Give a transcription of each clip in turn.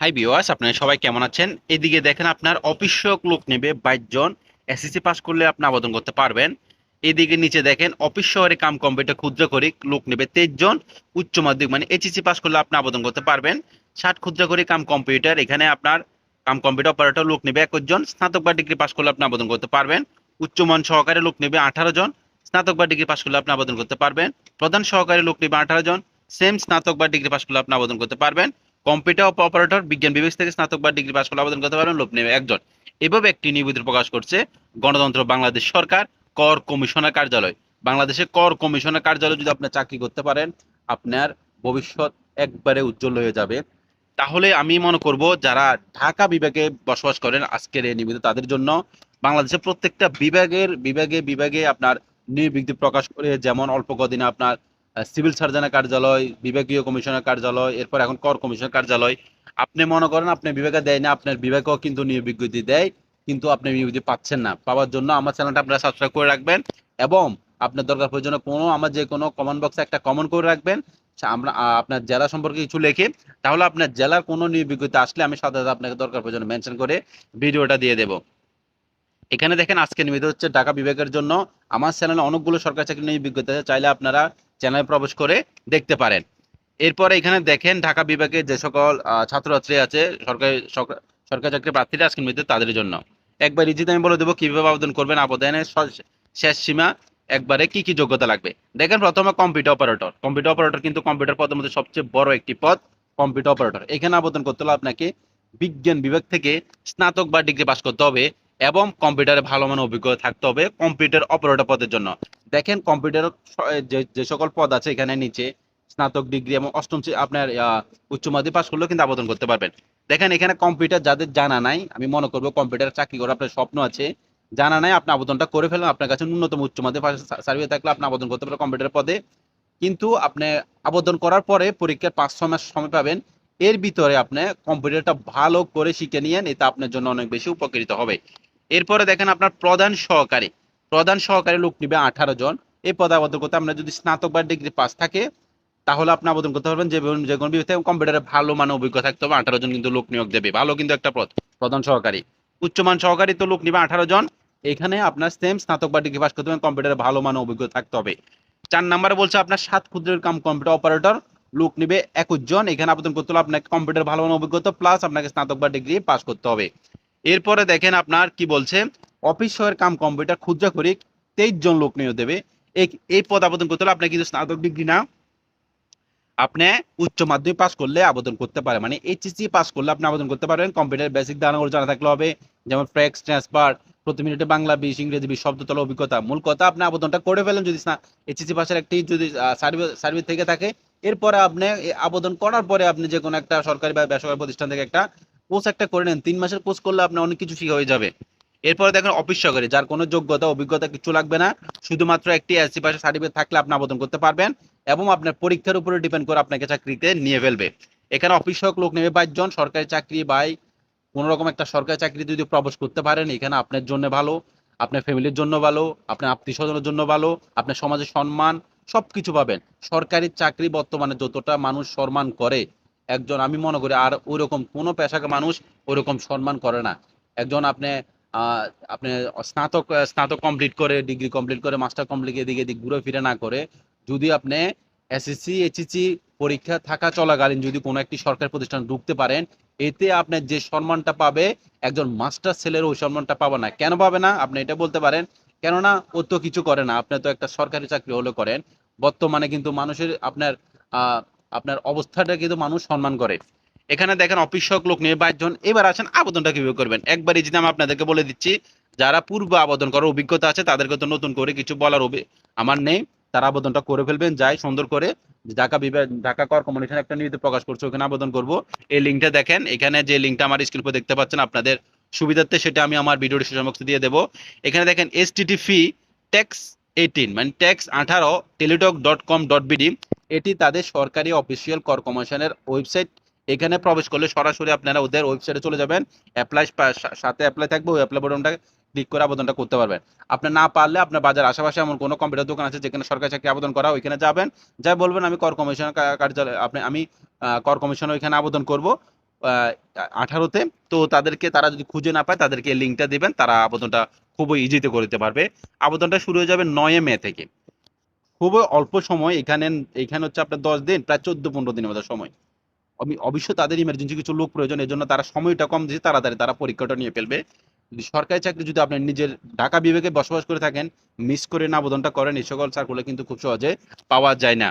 High viewers আপনারা সবাই কেমন আছেন? এদিকে দেখেন আপনার অফিস সহক লোক নেবে বাইশ জন। এসএসসি পাস করলে আপনি আবেদন করতে পারবেন। এদিকে নিচে দেখেন অফিস শহরে কাম কম্পিউটার ক্ষুদ্র করে লোক নেবে তেইশ জন। উচ্চ মাধ্যমিক মানে এইচএসসি পাস করলে আপনি আবেদন করতে পারবেন। ষাট ক্ষুদ্র করে কাম কম্পিউটার, এখানে আপনার কাম কম্পিউটার অপারেটর লোক নেবে একুশ জন। স্নাতক বা ডিগ্রি পাস করলে আপনি আবেদন করতে পারবেন। উচ্চমান সহকারে লোক নেবে আঠারো জন। স্নাতক বা ডিগ্রি পাস করলে আপনি আবেদন করতে পারবেন। প্রধান সহকারী লোক নেবে আঠারো জন। সেম স্নাতক বা ডিগ্রি পাস করলে আপনি আবেদন করতে পারবেন। কম্পিউটার অপারেটর, বিজ্ঞান বিভাগ থেকে স্নাতক বা ডিগ্রি পাস করলে আবেদন করতে পারবেন লোক নেবে একজন। এভাবে একটি নিবেদন প্রকাশ করছে গণতন্ত্র বাংলাদেশ সরকার কর কমিশনার কার্যালয়। বাংলাদেশে কর কমিশনার কার্যালয় যদি আপনি চাকরি করতে পারেন, আপনার ভবিষ্যৎ একবারে উজ্জ্বল হয়ে যাবে। তাহলে আমি মনে করব, যারা ঢাকা বিভাগে বসবাস করেন আজকের এই নিবেদন তাদের জন্য বাংলাদেশের প্রত্যেকটা বিভাগের বিভাগে বিভাগে আপনার বিজ্ঞপ্তি প্রকাশ করে যেমন অল্প কদিনে আপনার সিভিল সার্জনের কার্যালয়, বিভাগীয় কমিশনার কার্যালয়, এরপর এখন কর কমিশনার কার্যালয়। আপনি মনে করেন আপনি বিভাগে দেয় না আপনার বিভাগেও কিন্তু নিয়োগ বিজ্ঞপ্তি দেয়, কিন্তু আপনি বিজ্ঞপ্তি পাচ্ছেন না। পাওয়ার জন্য আমার চ্যানেলটা আপনারা সাবস্ক্রাইব করে রাখবেন এবং আপনার দরকার প্রয়োজনে কোনো আমার যে কোনো কমেন্ট বক্সে একটা কমেন্ট করে রাখবেন। আমরা আপনার জেলা সম্পর্কে কিছু লেখে, তাহলে আপনার জেলার কোনো নিয়োগ বিজ্ঞপ্তি আসলে আমি সাথে সাথে আপনাকে দরকার প্রয়োজনে মেনশন করে ভিডিওটা দিয়ে দেবো। এখানে দেখেন আজকে নিবেদন হচ্ছে ঢাকা বিভাগের জন্য। আমার চ্যানেলে অনেকগুলো সরকারি চাকরি নিয়ে বিজ্ঞতা চাইলে আপনারা চ্যানেলে প্রবেশ করে দেখতে পারেন। এরপরে এখানে দেখেন ঢাকা বিভাগে যে সকল ছাত্রছাত্রী আছে, সরকারি সরকারি চাকরি প্রার্থীরা আজকে নিবেদন তাদের জন্য। একবার ইজিতে আমি বলে দেবো কীভাবে আবেদন করবেন, আবেদনের শেষ সীমা একবারে কি কি যোগ্যতা লাগবে। দেখেন প্রথমে কম্পিউটার অপারেটর। কম্পিউটার অপারেটর কিন্তু কম্পিউটার পদের মধ্যে সবচেয়ে বড় একটি পদ, কম্পিউটার অপারেটর। এখানে আবেদন করতে হলে আপনাকে বিজ্ঞান বিভাগ থেকে স্নাতক বা ডিগ্রি পাস করতে হবে। এবং কম্পিউটারে ভালো মানের অভিজ্ঞতা থাকতে হবে কম্পিউটার অপারেটর পদের জন্য। দেখেন কম্পিউটার যে সকল পদ আছে এখানে নিচে স্নাতক ডিগ্রি এবং অষ্টম আপনার উচ্চ মাধ্যমিক পাস করলেও কিন্তু আবেদন করতে পারবেন। দেখেন এখানে কম্পিউটার যাদের জানা নাই, আমি মনে করব কম্পিউটার চাকরি করার আপনার স্বপ্ন আছে, জানা নাই, আপনি আবেদনটা করে ফেলেন আপনার কাছে ন্যূনতম উচ্চ মাধ্যমিক পাস সার্ভিস থাকলে আপনি আবেদন করতে পারেন কম্পিউটার পদে। কিন্তু আপনি আবেদন করার পরে পরীক্ষার পাঁচ, ছয় মাস সময় পাবেন, এর ভিতরে আপনি কম্পিউটারটা ভালো করে শিখে নিয়েন, এটা আপনার জন্য অনেক বেশি উপকৃত হবে। এরপরে দেখেন আপনার প্রধান সহকারী। প্রধান সহকারী লোক নিবে আঠারো জন। এই পদে আবেদন করতে আপনার যদি স্নাতক বা ডিগ্রি পাস থাকে, তাহলে আপনি আবেদন করতে পারবেন যে যে কোনো বিভাগ কম্পিউটারে ভালো মানে অভিজ্ঞতা থাকতে হবে। আঠারো জন কিন্তু লোক নিয়োগ দেবে। ভালো কিন্তু একটা পদ, প্রধান সহকারী। উচ্চমান সহকারী তো লোক নিবে আঠারো জন। এখানে আপনার সেম স্নাতক বা ডিগ্রি পাস করতে হবে কম্পিউটারে ভালো মানে অভিজ্ঞতা থাকতে হবে। চার নাম্বারে বলছে আপনার সাত ক্ষুদ্রের কাম কম্পিউটার অপারেটর লোক নিবে একুশ জন। এখানে আবেদন করতে হলে আপনাকে কম্পিউটার ভালো মানের অভিজ্ঞতা প্লাস আপনাকে স্নাতক বা ডিগ্রি পাস করতে হবে। এরপরে দেখেন আপনার কি বলছে, অফিস শহরের কাম কম্পিউটার ক্ষুদ্র করে তেইশ জন লোক নিয়োগ দেবে। এই পদ আবেদন করতে হলে আপনার কিন্তু স্নাতক ডিগ্রি না। আপনি উচ্চ মাধ্যমিক পাস করলে আবেদন করতে পারেন। মানে এইচএসসি পাস করলে আপনি আবেদন করতে পারবেন কম্পিউটার বেসিক ধারণা জানা থাকলে হবে। যেমন ফ্রেক্স, ট্রান্সফার, প্রতি মিনিটে বাংলা, বিশ, ইংরেজি, বিশ শব্দ তলা অভিজ্ঞতা। মূল কথা, আপনি আবেদনটা করে ফেলেন যদি এইচএসসি পাসের একটি যদি সার্ভিস সার্ভিস থেকে থাকে। এরপরে আপনি আবেদন করার পরে আপনি যে কোনো একটা সরকারি বা বেসরকারি প্রতিষ্ঠান থেকে একটা কোর্স একটা করে নেন, তিন মাসের কোর্স করলে আপনি অনেক কিছু শিখা হয়ে যাবে। এরপরে দেখেন অফিস সহকারী, যার কোনো যোগ্যতা, অভিজ্ঞতা কিছু লাগবে না, শুধুমাত্র একটি এসসি পাসের সার্টিফিকেট থাকলে আপনি আবেদন করতে পারবেন এবং আপনার পরীক্ষার উপরে ডিপেন্ড করে আপনাকে চাকরিতে নিয়ে ফেলবে। এখানে অফিস সহক লোক নেবে বাইশ জন, সরকারি চাকরি বাই কোনো রকম একটা সরকারি চাকরি যদি প্রবেশ করতে পারেন, এখানে আপনার জন্য ভালো, আপনার ফ্যামিলির জন্য ভালো, আপনার আত্মীয় স্বজনের জন্য ভালো, আপনার সমাজের সম্মান, সবকিছু পাবেন। সরকারি চাকরি বর্তমানে যতটা মানুষ সম্মান করে একজন, আমি মনে করি আর ওইরকম কোনো পেশাকে মানুষ ওইরকম সম্মান করে না। একজন আপনি আপনি স্নাতক স্নাতক কমপ্লিট করে ডিগ্রি কমপ্লিট করে মাস্টার কমপ্লিট এদিকে এদিক ঘুরে ফিরে না করে, যদি আপনি এসএসসি এইচএসসি পরীক্ষা থাকা চলাকালীন যদি কোনো একটি সরকারি প্রতিষ্ঠান ঢুকতে পারেন, এতে আপনি যে সম্মানটা পাবে, একজন মাস্টার ছেলের ওই সম্মানটা পাবে না। কেন পাবে না? আপনি এটা বলতে পারেন। কেননা ও তো কিছু করে না। আপনি তো একটা সরকারি চাকরি হলে করেন। বর্তমানে কিন্তু মানুষের আপনার আপনার অবস্থাটা কিন্তু মানুষ সম্মান করে। এখানে দেখেন অফিস সহক লোক নিয়ে বাইশ জন, এবার আছেন আবেদনটা কীভাবে করবেন? একবারই যদি আমি আপনাদেরকে বলে দিচ্ছি, যারা পূর্ব আবেদন করার অভিজ্ঞতা আছে, তাদেরকে তো নতুন করে কিছু বলার আমার নেই। তারা আবেদনটা করে ফেলবেন, যাই সুন্দর করে। ঢাকা বিভাগ, ঢাকা কর কমিশন একটা নিয়মিত প্রকাশ করছে, ওখানে আবেদন করব। এই লিঙ্কটা দেখেন, এখানে যে লিঙ্কটা আমার স্ক্রিন উপর দেখতে পাচ্ছেন, আপনাদের সুবিধার্থে সেটা আমি আমার ভিডিও ডিসক্রিপশন বক্সে দিয়ে দেবো। এখানে দেখেন এসটিটি ফি ট্যাক্স এইটিন মানে ট্যাক্স আঠারো Teletalk dot com dot BD এটি তাদের সরকারি অফিসিয়াল কর কমিশনের ওয়েবসাইট এখানে প্রবেশ করলে সরাসরি আপনারা ওদের ওয়েবসাইটে চলে যাবেন। অ্যাপ্লাই সাথে অ্যাপ্লাই থাকবে, ওই অ্যাপ্লাই বাটনটা ক্লিক করে আবেদনটা করতে পারবেন। আপনি না পারলে আপনার বাজার আশেপাশে এমন কোনো কম্পিউটার দোকান আছে যেখানে সরকারি চাকরি আবেদন করা ওইখানে যাবেন। যাই বলবেন, আমি কর কমিশন কার্যালয়, আপনি, আমি কর কমিশনে ওইখানে আবেদন করব আঠারোতে। তো তাদেরকে, তারা যদি খুঁজে না পায়, তাদেরকে লিঙ্কটা দিবেন, তারা আবেদনটা খুবই ইজিতে করে দিতে পারবে। আবেদনটা শুরু হয়ে যাবে নয় মে থেকে। খুবই অল্প সময়, এখানে এখানে হচ্ছে আপনার দশ দিন, প্রায় চোদ্দ, পনেরো দিনের মতো সময়। আমি অবশ্যই তাদের ইমার্জেন্সি কিছু লোক প্রয়োজন এর জন্য তারা সময়টা কম দিয়েছে তাড়াতাড়ি তারা পরীক্ষাটা নিয়ে ফেলবে। সরকারি চাকরি যদি আপনি নিজের ঢাকা বিভাগে বসবাস করে থাকেন মিস করে না আবেদনটা করেন, এই সকল সার্কুলে কিন্তু খুব সহজে পাওয়া যায় না।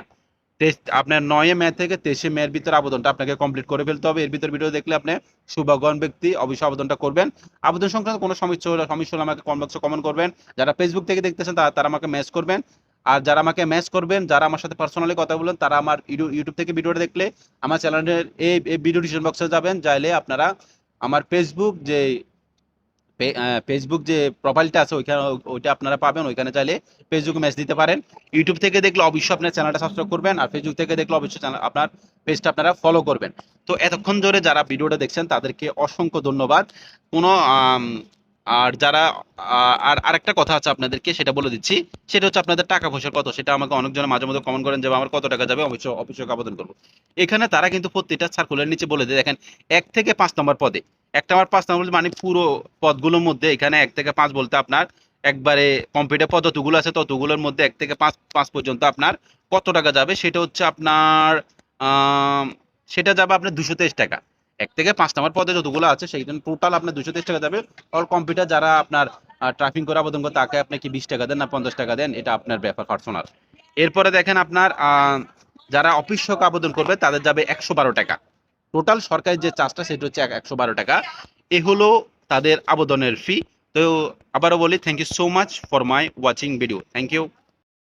আপনার নয় মে থেকে তেইশে মেয়ের ভিতরে আবেদনটা আপনাকে কমপ্লিট করে ফেলতে হবে। এর ভিতরে ভিডিও দেখলে আপনি শুভাগণ ব্যক্তি অবশ্যই আবেদনটা করবেন। আবেদন সংক্রান্ত কোনো সমস্যা হলে সমস্যা হলে আমাকে কমেন্ট বক্সে কমেন্ট করবেন। যারা ফেসবুক থেকে দেখতেছেন, তারা তারা আমাকে মেস করবেন। আর যারা আমাকে ম্যাচ করবেন, যারা আমার সাথে পার্সোনালি কথা বলেন তারা আমার ইউ- ইউটিউব থেকে ভিডিওটা দেখলে আমার চ্যানেলের এই ভিডিও ডিসক্রিপশন বক্সে যাবেন। চাইলে আপনারা আমার ফেসবুক যে ফেসবুক যে প্রোফাইলটা আছে, ওইখানে ওইটা আপনারা পাবেন। ওইখানে চাইলে ফেসবুকে ম্যাচ দিতে পারেন। ইউটিউব থেকে দেখলে অবশ্যই আপনার চ্যানেলটা সাবস্ক্রাইব করবেন আর ফেসবুক থেকে দেখলে অবশ্যই চ্যানেল আপনার পেজটা আপনারা ফলো করবেন। তো এতক্ষণ ধরে যারা ভিডিওটা দেখছেন, তাদেরকে অসংখ্য ধন্যবাদ। কোনো আর যারা আর আরেকটা কথা আছে আপনাদেরকে, সেটা বলে দিচ্ছি। সেটা হচ্ছে আপনাদের টাকা পয়সার কত? সেটা আমাকে অনেকজন মাঝে মধ্যে কমেন্ট করেন যে আমার কত টাকা যাবে? অবশ্যই অবশ্যই আবেদন করব। এখানে তারা কিন্তু প্রত্যেকটা সার্কুলার নিচে বলে দেয়, দেখেন, এক থেকে পাঁচ নম্বর পদে। একটা আমার পাঁচ নম্বর মানে পুরো পদগুলোর মধ্যে এখানে এক থেকে পাঁচ বলতে আপনার একবারে কম্পিউটার পদ যতগুলো আছে ততগুলোর মধ্যে এক থেকে পাঁচ পাঁচ পর্যন্ত আপনার কত টাকা যাবে? সেটা হচ্ছে আপনার সেটা যাবে আপনার দুশো তেইশ টাকা। এক থেকে পাঁচ নম্বর পদে যতগুলো আছে সেই জন্য টোটাল আপনার দুশো তেইশ টাকা যাবে। অল কম্পিউটার যারা আপনার ট্রাফিং করে আবেদন করে, তাকে আপনি কি বিশ টাকা দেন না পঞ্চাশ টাকা দেন? এটা আপনার ব্যাপার পার্সোনাল এরপরে দেখেন আপনার যারা অফিস শোক আবেদন করবে, তাদের যাবে একশো বারো টাকা। টোটাল সরকারি যে চার্জটা সেটা হচ্ছে একশো বারো টাকা। এ হলো তাদের আবেদনের ফি তো আবারও বলি thank you so much for my watching video thank you